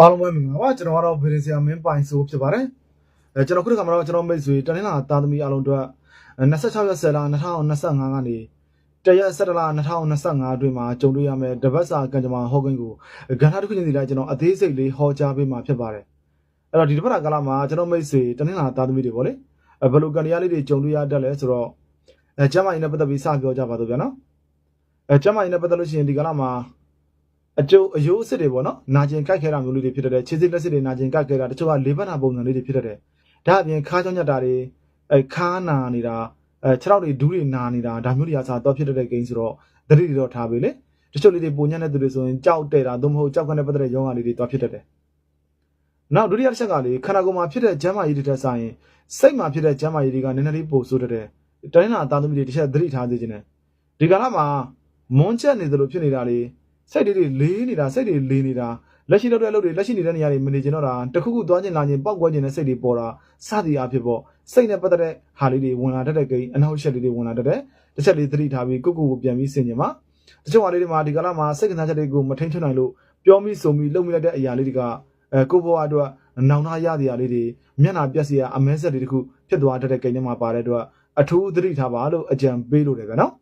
အားလုံးပဲမင်္ဂလာပါကျွန်တော်ကတော့ဗီဒီဆရာမင်းပိုင်ဆိုဖြစ်ပါတယ်အဲကျွန်တော်ခုဒီကမှာတော့ကျွန်တော်မိတ်ဆွေတနင်္လာသားသမီးအားလုံးအတွက်26ရက်10လ2025ကနေတရက်17လ2025အတွင်းမှာကြုံတွေ့ရမယ့်တပတ်စာကံကြမ္မာဟောကိန်းကိုကဏ္ဍတစ်ခုချင်းစီတိုင်းကျွန်တော်အသေးစိတ်လေးဟောကြားပေးမှာဖြစ်ပါတယ်အဲ့တော့ဒီတပတ်ကာလမှာကျွန်တော်မိတ်ဆွေတနင်္လာသားသမီးတွေပေါ့လေအဲဘယ်လိုကံတရားလေးတွေကြုံတွေ့ရတတ်လဲဆိုတော့အဲကျမ်းမာရေးနဲ့ပတ်သက်ပြီးစပြောကြပါတော့ဗျာနော်အဲကျမ်းမာရေးနဲ့ပတ်သက်လို့ရှိရင်ဒီကာလမှာ အကျိုးအယိုးအစ်စ်တွေပေါ့နော်နာကျင်ကြိုက်ခဲတာမျိုးလေးတွေဖြစ်တတ်တယ်ခြေစစ်လက်စစ်တွေနာကျင်ကြိုက်ခဲတာတချို့ကလေးပတ်နာပုံစံလေးတွေဖြစ်တတ်တယ်ဒါအပြင်ခါးချောင်းညက်တာတွေအဲခါးနာနေတာအဲခြေထောက်တွေဒူးတွေနာနေတာဒါမျိုးတွေအစားတော့ဖြစ်တတ်တဲ့ဂိမ်းဆိုတော့သတိတွေတော့ထားပေးလေတချို့လေးတွေပုံညက်တဲ့သူတွေဆိုရင်ကြောက်တဲ့တာသို့မဟုတ်ကြောက်ခနဲ့ပတ်သက်တဲ့ယောဂလေးတွေတော့ဖြစ်တတ်တယ်နောက်ဒုတိယတစ်ချက်ကလေခန္ဓာကိုယ်မှာဖြစ်တဲ့ကျန်းမာရေးတွေတက်ဆိုင်ရင်စိတ်မှာဖြစ်တဲ့ကျန်းမာရေးတွေကနည်းနည်းလေးပိုဆိုးတတ်တယ်တနင်္လာအသားသမီးတွေတစ်ချက်သတိထားသေးခြင်းနဲ့ဒီကာလမှာမွန်းချက်နေသလိုဖြစ်နေတာလေ စိတ်တွေတွေလေးနေတာစိတ်တွေလေးနေတာလက်ရှိလုပ်တဲ့အလုပ်တွေလက်ရှိနေတဲ့နေရာတွေမနေချင်တော့တာတခုခုသွားချင်လာချင်ပောက်ကွဲချင်တဲ့စိတ်တွေပေါ်တာစသည်အဖြစ်ပေါ့စိတ်နဲ့ပတ်သက်တဲ့ဟာလေးတွေဝင်လာတတ်တဲ့ကိန်းအနောက်ရှက်လေးတွေဝင်လာတတ်တဲ့တစ်ချက်လေးသတိထားပြီးကိုယ့်ကိုယ်ကိုပြန်ပြီးဆင်ခြင်ပါတချို့ဟာလေးတွေမှာဒီကလာမှာစိတ်ကစားချက်တွေကိုမထိန်ချွတ်နိုင်လို့ပြောမိဆိုမိလုပ်မိလိုက်တဲ့အရာလေးတွေကအဲကိုယ့်ဘဝအတွက်နောင်တရရတဲ့လေးတွေမျက်နှာပြက်စီရအမဲဆက်တွေတခုဖြစ်သွားတတ်တဲ့ကိန်းတွေမှာပါတဲ့အတွက်အထူးသတိထားပါလို့အကြံပေးလို့တယ်ဗျာနော်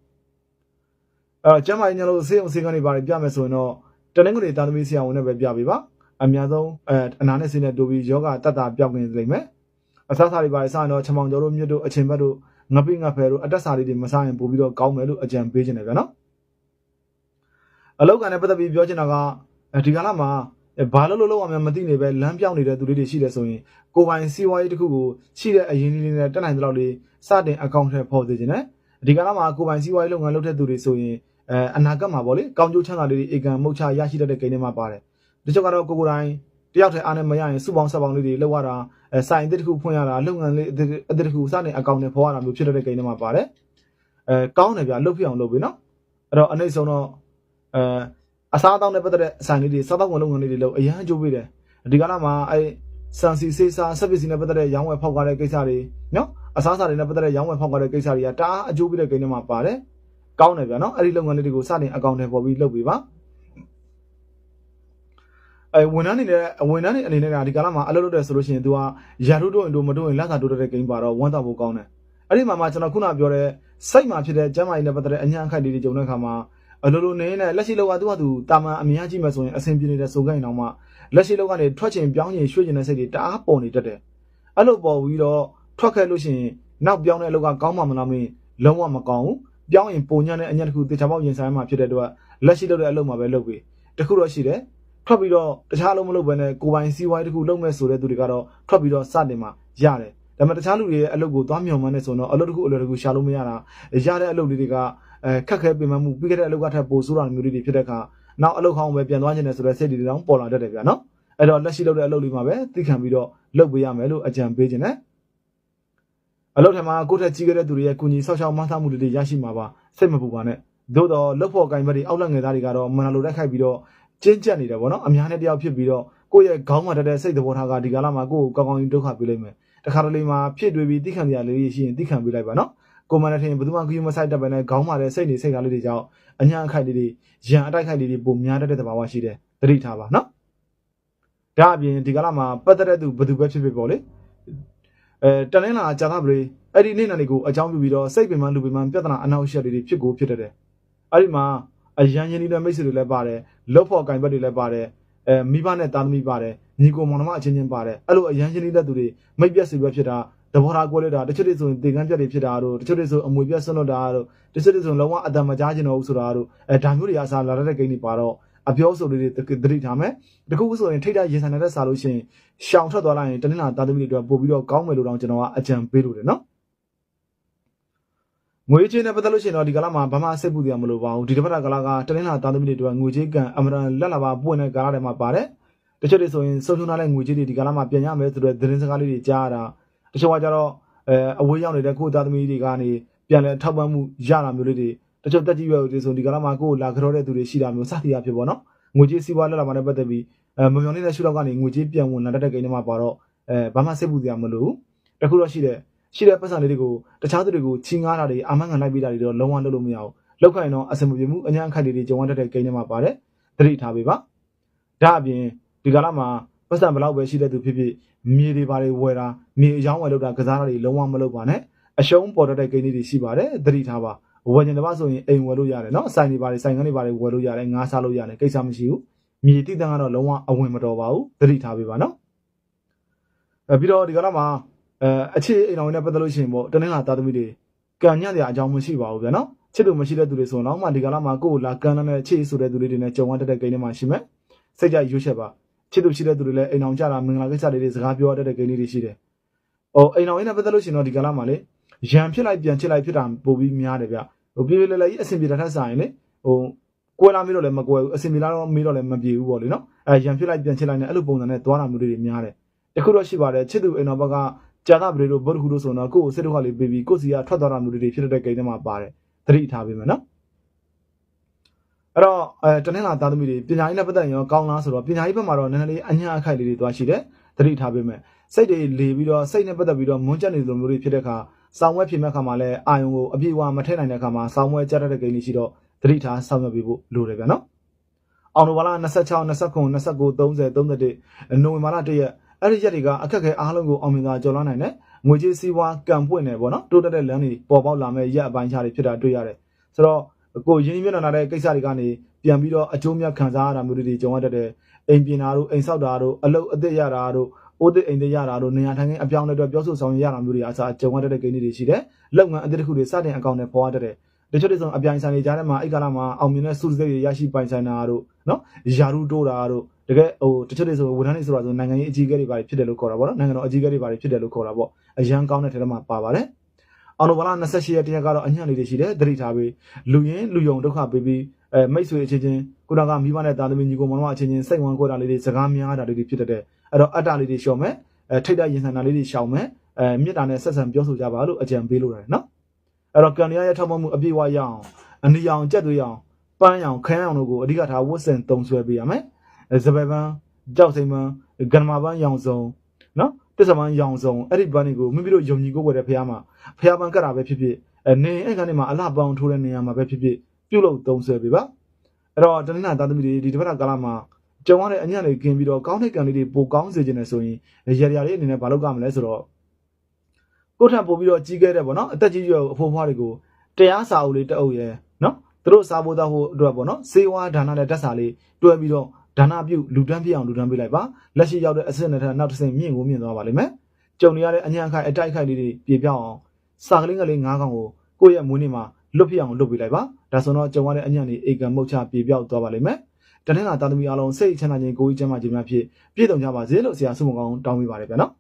အဲကျမ်းမာရေးညလို့ဆေးရုံဆေးကန်းတွေပါတယ်ပြမယ်ဆိုရင်တော့တနင်္ဂနွေသားသမီးဆရာဝန်နဲ့ပဲပြပေးပါအများဆုံးအဲအနာနဲ့ဆေးနဲ့တိုးပြီးယောဂတတ်တာပြောက်နေလိမ့်မယ်အစားအစာတွေပါတယ်စရင်တော့ချမောင်ကျော်တို့မြတ်တို့အချင်းဘတ်တို့ငပိငါဖယ်တို့အတက်စာလေးတွေမစားရင်ပို့ပြီးတော့ကောင်းမယ်လို့အကြံပေးချင်တယ်ဗျာနော်အလောက်ကန်နဲ့ပတ်သက်ပြီးပြောချင်တာကအဲဒီကာလမှာဘာလို့လို့လောက်အောင်မသိနေပဲလမ်းပြောင်းနေတဲ့သူလေးတွေရှိတယ်ဆိုရင်ကိုပိုင်စီးပွားရေးတစ်ခုကိုရှိတဲ့အရင်းလေးနဲ့တက်နိုင်တဲ့လောက်လေးစတင်အကောင့်ထဲပေါ်စေချင်တယ်ဒီကာလမှာကိုပိုင်စီးပွားရေးလုပ်ငန်းလုပ်တဲ့သူတွေဆိုရင် အဲအနာဂတ်မှာပေါ့လေကောင်းကျိုးချမ်းသာလေးတွေအေကံမုတ်ချရရှိတတ်တဲ့ကိန်းတွေမှာပါတယ်။ဒီချက်ကတော့ကိုကိုယ်တိုင်တယောက်တည်းအားနဲ့မရရင်စုပေါင်းဆက်ပေါင်းလေးတွေလောက်ရတာအဲစိုင်အသစ်တစ်ခုဖွင့်ရတာလုပ်ငန်းလေးအသစ်အသစ်တစ်ခုစတင်အကောင့်နဲ့ဖော်ရတာမျိုးဖြစ်တတ်တဲ့ကိန်းတွေမှာပါတယ်။အဲကောင်းတယ်ဗျာလှုပ်ပြအောင်လုပ်ပြီနော်။အဲ့တော့အနှိမ့်ဆုံးတော့အဲအစားအသောက်နဲ့ပတ်သက်တဲ့အဆိုင်လေးတွေစားသောက်ဝင်လုပ်ငန်းလေးတွေလုပ်အရန်အကျိုးပေးတယ်။ဒီကလာမှာအဲစန်စီစေးစားဆက်ပစ္စည်းနဲ့ပတ်သက်တဲ့ရောင်းဝယ်ဖောက်ကားတဲ့ကိစ္စတွေနော်အစားအစာတွေနဲ့ပတ်သက်တဲ့ရောင်းဝယ်ဖောက်ကားတဲ့ကိစ္စတွေကတအားအကျိုးပေးတဲ့ကိန်းတွေမှာပါတယ်။ ကောင်းတယ်ဗျာနော်အဲ့ဒီလုပ်ငန်းလေးတွေကိုစတင်အကောင့်ထဲပေါ်ပြီးလုပ်ပေးပါအဲဝန်ထမ်းတွေနဲ့ဝန်ထမ်းတွေအနေနဲ့ကဒီကာလမှာအလုပ်လုပ်တယ်ဆိုလို့ရှိရင် तू ကရာထူးတိုးရင်တို့မတိုးရင်လက်သာတိုးတဲ့ဂိမ်းပါတော့ဝမ်းသာဖို့ကောင်းတယ်အဲ့ဒီမှာမှကျွန်တော်ခုနပြောတဲ့စိတ်မှာဖြစ်တဲ့ကျမ်းမာရေးနဲ့ပတ်သက်တဲ့အညာအခိုက်လေးတွေကြုံတဲ့အခါမှာအလိုလိုနေနဲ့လက်ရှိလောက်ကသူကသူတာမန်အမြင်ကြည့်မှဆိုရင်အဆင်ပြေနေတဲ့စုံကိုင်းအောင်မှလက်ရှိလောက်ကနေထွက်ချင်ပြောင်းချင်ရွှေ့ချင်တဲ့စိတ်တွေတအားပေါ်နေတတ်တယ်အဲ့လိုပေါ်ပြီးတော့ထွက်ခဲ့လို့ရှိရင်နောက်ပြောင်းတဲ့အလုပ်ကကောင်းမှမလားမင်းလုံးဝမကောင်းဘူး ပြောင်းရင်ပုံညာနဲ့အညက်တစ်ခုတေချာပေါက်ရင်ဆိုင်မှာဖြစ်တဲ့အတွက်လက်ရှိလုပ်တဲ့အလုပ်မှာပဲလုပ်ပြီးတခုတော့ရှိတယ်ထွက်ပြီးတော့တခြားအလုပ်မလုပ်ဘဲနဲ့ကိုယ်ပိုင်စီးပွားရေးတစ်ခုလုပ်မဲ့ဆိုတဲ့သူတွေကတော့ထွက်ပြီးတော့စတင်မှာရတယ်ဒါပေမဲ့တခြားလူတွေရဲ့အလုပ်ကိုသွားမြောင်မှန်းနေဆိုတော့အလုပ်တစ်ခုအလုပ်တစ်ခုရှာလို့မရတာရတဲ့အလုပ်လေးတွေကအဲခက်ခဲပင်ပန်းမှုပြီးခဲ့တဲ့အလုပ်ကထပ်ပိုဆိုးတာမျိုးလေးတွေဖြစ်တဲ့အခါနောက်အလုပ်ခေါင်းပဲပြန်သွားခြင်းနဲ့ဆိုတဲ့စိတ်တွေတောင်ပေါ်လာတတ်တယ်ဗျာနော်အဲ့တော့လက်ရှိလုပ်တဲ့အလုပ်လေးမှာပဲသိခံပြီးတော့လုပ်ပေးရမယ်လို့အကြံပေးခြင်းနဲ့ အလုပ်ထမှာကိုယ့်ထက်ကြီးခဲ့တဲ့သူတွေရဲ့ကုညီဆောက်ရှောက်မဆမှုတွေရရှိမှာပါစိတ်မပူပါနဲ့သို့တော့လှုပ်ဖို့ကင်ဘက်တွေအောက်လက်ငယ်သားတွေကတော့မနာလိုတက်ခိုက်ပြီးတော့ကျဉ်ကျက်နေတယ်ဗောနော်အများနဲ့တယောက်ဖြစ်ပြီးတော့ကိုယ့်ရဲ့ခေါင်းမှာတက်တဲ့စိတ်သဘောထားကဒီကာလမှာကိုယ့်ကိုကောင်းကောင်းကြီးဒုက္ခပေးလိုက်မယ်တခါတလေမှာဖြစ်တွေပြီးတိခံကြရလေးရှိရင်တိခံပေးလိုက်ပါနော်ကိုမန်နဲ့ထင်ဘယ်သူမှခရီးမဆိုင်တတ်ပဲနဲ့ခေါင်းမှာတဲ့စိတ်နေစိတ်ထားလေးတွေကြောင့်အညာအခိုက်လေးတွေရန်အတိုက်ခိုက်လေးတွေပုံများတတ်တဲ့သဘာဝရှိတယ်သတိထားပါနော်ဒါအပြင်ဒီကာလမှာပတ်သက်တဲ့သူဘယ်သူပဲဖြစ်ဖြစ်ပေါ့လေ အဲတနင်္လာကြာသပတေးအဲ့ဒီနေ့နာနေကိုအကြောင်းပြုပြီးတော့စိတ်ပင်ပန်းလူပင်ပန်းပြဿနာအနောက်ရှက်တွေဖြစ်ကိုဖြစ်တတ်တယ်။အဲ့ဒီမှာအရန်ရင်းနေတဲ့မိတ်ဆွေတွေလည်းပါတယ်။လောက်ဖို့ကင်ဘက်တွေလည်းပါတယ်။အဲမိဘနဲ့တာသမီပါတယ်။ညီကိုမောင်နှမအချင်းချင်းပါတယ်။အဲ့လိုအရန်ရင်းနေတဲ့သူတွေမိတ်ပြက်ဆွေပြက်ဖြစ်တာသဘောထားကွဲလိုက်တာတချို့တွေဆိုရင်တေကန်းပြက်တွေဖြစ်တာတို့တချို့တွေဆိုအမွေပြက်ဆွတ်တာတို့တချို့တွေဆိုလုံးဝအတံမကြားကျင်တော့ဘူးဆိုတာတို့အဲဒါမျိုးတွေအစားလာတဲ့ကိန်းတွေပါတော့ အပြောဆိုလေးတွေသတိထားမယ်။တခုခုဆိုရင်ထိတ်တရင်ဆိုင်နေတဲ့စားလို့ရှိရင်ရှောင်ထွက်သွားလိုက်ရင်တနင်္လာတာသမီတွေအတွက်ပို့ပြီးတော့ကောင်းမယ်လို့တော့ကျွန်တော်ကအကြံပေးလို့တယ်နော်။ငွေချင်းနဲ့ပတ်သက်လို့ရှိရင်တော့ဒီကလာမှာဘာမှစိတ်ပူတရားမလိုပါဘူးဒီတစ်ပတ်ကလာကတနင်္လာသားသမီးတွေအတွက်ငွေချင်းကန်အမရန်လက်လာပါပွင့်တဲ့ကားတွေမှာပါတယ်တချို့တွေဆိုရင်ဆုံးရှုံးထားတဲ့ငွေချင်းတွေဒီကလာမှာပြန်ရမယ်ဆိုတော့သတင်းစကားလေးတွေကြားရတာတချို့ကကြတော့အဲအဝေးရောက်နေတဲ့ကိုယ်သားသမီးတွေကနေပြန်လဲထောက်ပံ့မှုရတာမျိုးလေးတွေ တချို့တက်ကြီးရွယ်တွေဆိုဒီကလာမှာကိုယ်လာကြောတဲ့သူတွေရှိတာမျိုးစသည်အဖြစ်ပေါ့နော်ငွေချင်းစီးပွားလက်လာမှာနဲ့ပတ်သက်ပြီးအဲမမျော်နေတဲ့ရှုထောက်ကနေငွေချင်းပြန်ဝင်လာတဲ့ကိန်းတွေမှာပါတော့အဲဘာမှစိတ်ပူတရားမလိုဘူးတခုတော့ရှိတယ်ရှိတဲ့ပတ်စံလေးတွေကိုတခြားသူတွေကိုချီငားတာတွေအာမခံလိုက်ပေးတာတွေတော့လုံးဝလုပ်လို့မရဘူးလောက်ခိုင်းတော့အစမပြေမှုအညာအခိုက်လေးတွေကြုံရတတ်တဲ့ကိန်းတွေမှာပါတယ်သတိထားပေးပါဒါအပြင်ဒီကာလမှာပတ်စံဘလောက်ပဲရှိတဲ့သူဖြစ်ဖြစ်မြေတွေဘာတွေဝယ်တာမြေအယောင်းဝယ်လုပ်တာကစားတာတွေလုံးဝမလုပ်ပါနဲ့အရှုံးပေါ်တတ်တဲ့ကိန်းလေးတွေရှိပါတယ်သတိထားပါ ဝယ်ကျင်တစ်ပတ်ဆိုရင်အိမ်ဝယ်လို့ရတယ်နော်ဆိုင်တွေဘာတွေဆိုင်ကန်းတွေဘာတွေဝယ်လို့ရတယ်ငါးစားလို့ရတယ်ကိစ္စမရှိဘူးမြေတိတန်းကတော့လုံးဝအဝင်မတော်ပါဘူးသတိထားပေးပါနော်အဲပြီးတော့ဒီကာလမှာအဲအခြေအိမ်တော်နဲ့ပတ်သက်လို့ရှိရင်ပေါ့တနင်္လာသားသမီးတွေကံညံ့တဲ့အကြောင်းမရှိပါဘူးဗျာနော်ချစ်သူမရှိတဲ့သူတွေဆိုတော့မှဒီကာလမှာကိုယ်လာကန်းတဲ့အခြေဆိုတဲ့သူတွေနဲ့ကြုံရတတ်တဲ့ကိန်းတွေမှာရှိမယ်စိတ်ကြရွှေ့ချက်ပါချစ်သူရှိတဲ့သူတွေလည်းအိမ်အောင်ကြတာမင်္ဂလာကိစ္စလေးတွေစကားပြောတတ်တဲ့ကိန်းလေးတွေရှိတယ်။ဟိုအိမ်အောင်ရင်းနဲ့ပတ်သက်လို့ရှိရင်တော့ဒီကလာမှာလေ ရံဖြစ်လိုက်ပြန်ချစ်လိုက်ဖြစ်တာပိုပြီးများတယ်ဗျ။ဟိုပြေပြေလဲလဲကြီးအဆင်ပြေတာထက်ဆိုင်လေဟိုကွဲလာမေးတော့လည်းမကွဲဘူးအဆင်ပြေလာတော့မေးတော့လည်းမပြေဘူးပေါ့လေနော်။အဲရံဖြစ်လိုက်ပြန်ချစ်လိုက်နဲ့အဲ့လိုပုံစံနဲ့သွားတာမျိုးတွေများတယ်။တခုတော့ရှိပါတယ်ချစ်သူအိမ်တော်ဘက်ကကြာတာပရိတို့ဘုဒ္ဓခုတို့ဆိုတော့ကိုယ့်ကိုစိတ်ဒုက္ခလေးပေးပြီးကိုယ့်စီကထွက်သွားတာမျိုးတွေဖြစ်တဲ့ကိန်းတွေမှာပါတယ်။သတိထားပေးမယ်နော်။အဲ့တော့အဲတနင်္လာသားသမီးတွေပညာရေးနဲ့ပတ်သက်ရင်ရောကောင်းလားဆိုတော့ပညာရေးဘက်မှာတော့နည်းနည်းလေးအညာအခိုက်လေးတွေသွားရှိတယ်သတိထားပေးမယ်စိတ်တွေလေပြီးတော့စိတ်နဲ့ပတ်သက်ပြီးတော့မွန်းကျက်နေလိုမျိုးတွေဖြစ်တဲ့အခါ စောင်းဝဲဖြစ်မဲ့အခါမှာလည်းအာယုံကိုအပြည့်အဝမထည့်နိုင်တဲ့အခါမှာစောင်းဝဲကြားတဲ့ကိန်းလေးရှိတော့သတိထားဆောင်ရွက်ပေးဖို့လိုတယ်ဗျာနော်အောင်နိုဘာလ26 29 29 30 31နိုဝင်ဘာလ1ရက်အဲ့ဒီရက်တွေကအခက်အခဲအားလုံးကိုအောင်မြင်စွာကျော်လွှားနိုင်တယ်ငွေကြေးစည်းဝါးကံပွင့်နေပေါ့နော်တိုးတက်တဲ့လမ်းတွေပေါ်ပေါက်လာမဲ့ရက်အပိုင်းခြားတွေဖြစ်တာတွေ့ရတယ်ဆိုတော့ကိုရင်းနှီးမြှုပ်နှံလာတဲ့ကိစ္စတွေကနေပြန်ပြီးတော့အကျိုးမြတ်ခံစားရတာမျိုးတွေကြုံရတတ်တယ်အိမ်ပြင်တာတို့အိမ်ဆောက်တာတို့အလုပ်အသစ်ရတာတို့ အိုးသစ်အိမ်သစ်ရတာတို့နေရာထိုင်ခင်းအပြောင်းအလဲအတွက်ပြောဆိုဆောင်ရွက်ရတာမျိုးတွေအစားကြုံရတတ်တဲ့ကိန်းတွေရှိတယ်လုပ်ငန်းအသစ်တစ်ခုတွေစတင်အကောင့်နဲ့ပေါ်ရတတ်တယ်တချို့တွေဆိုအပြိုင်ဆိုင်တွေကြားထဲမှာအဲ့ကာလမှာအောင်မြင်တဲ့စုစည်းတွေရရှိပိုင်ဆိုင်တာတို့နော်ယာရုတိုးတာတို့တကယ်ဟိုတချို့တွေဆိုဝန်ထမ်းတွေဆိုတာဆိုနိုင်ငံရေးအကြီးအကဲတွေပါဖြစ်တယ်လို့ခေါ်တာပေါ့နော်နိုင်ငံတော်အကြီးအကဲတွေပါဖြစ်တယ်လို့ခေါ်တာပေါ့အရန်ကောင်းတဲ့ထဲမှာပါပါတယ်အောင်နိုဘာလ28ရက်တရက်ကတော့အညံ့လေးတွေရှိတယ်သတိထားပြီးလူရင်းလူယုံဒုက္ခပေးပြီးအဲမိတ်ဆွေအချင်းချင်းကိုတော်ကမိဘနဲ့တာသမီညီကိုမောင်တို့အချင်းချင်းစိတ်ဝင်ခွဲတာလေးတွေစကားများတာလေးတွေဖြစ်တတ်တယ် အဲ့တော့အတ္တလေးတွေရှော့မယ်အဲထိတ်တရင်ဆန်တာလေးတွေရှောင်မယ်အဲမေတ္တာနဲ့ဆက်ဆံပြောဆိုကြပါလို့အကြံပေးလို့ရတယ်နော်အဲ့တော့ကံရရဲ့ထောက်မမှုအပြည့်အဝရအောင်အနီရောင်ကြက်သွေးအောင်ပန်းရောင်ခန်းရောင်တို့ကိုအဓိကထားဝတ်ဆင်တုံဆွဲပေးရမယ်စပယ်ပန်းကြောက်စိမ်ပန်းဂန္ဓမာပန်းရောင်စုံနော်တစ္ဆမန်းရောင်စုံအဲ့ဒီပန်းတွေကိုမိမိတို့ယုံကြည်ကိုယ်ွယ်တဲ့ဖះမှာဖះပန်းကတ်တာပဲဖြစ်ဖြစ်အဲနေအဲ့ကနေမှာအလှပောင်းထိုးတဲ့နေရာမှာပဲဖြစ်ဖြစ်ပြုတ်လို့တုံဆွဲပေးပါအဲ့တော့တနင်္လာသားသမီးတွေဒီတစ်ပတ်ကာလမှာ ကြုံရတဲ့အညံ့တွေကင်းပြီးတော့ကောင်းတဲ့ကံလေးတွေပိုကောင်းစေခြင်းနဲ့ဆိုရင်ရရရလေးအနေနဲ့မလုပ်ကြမလဲဆိုတော့ကိုထပ်ပို့ပြီးတော့ကြီးခဲ့တဲ့ပေါ့နော်အသက်ကြီးရွယ်အဖိုးဖွားတွေကိုတရားစာအုပ်လေးတအုပ်ရယ်နော်သူတို့စားဖို့တော့ဟိုအတွက်ပေါ့နော်စေဝါဒါနနဲ့တက်စာလေးတွဲပြီးတော့ဒါနပြုလူတန်းပြအောင်လူတန်းပေးလိုက်ပါလက်ရှိရောက်တဲ့အဆင့်နဲ့ထပ်နောက်တစ်ဆင့်မြင့်ကိုမြင့်သွားပါလိမ့်မယ်ကြုံနေရတဲ့အညံ့ခိုက်အတိုက်ခိုက်လေးတွေပြေပြောင်းအောင်စာကလေးကလေး၅កောင်ကိုကိုယ့်ရဲ့မွေးနေ့မှာလွတ်ပြအောင်လုပ်ပေးလိုက်ပါဒါဆိုတော့ကြုံရတဲ့အညံ့တွေအေကံမုတ်ချပြေပြောက်သွားပါလိမ့်မယ် တနင်္လာသားသမီးအားလုံးစိတ်ချမ်းသာခြင်းကိုယ်ကြီးချမ်းသာခြင်းများဖြင့်ပြည့်စုံကြပါစေလို့ဆရာဆုမကောင်းတောင်းပေးပါတယ်ဗျာနော်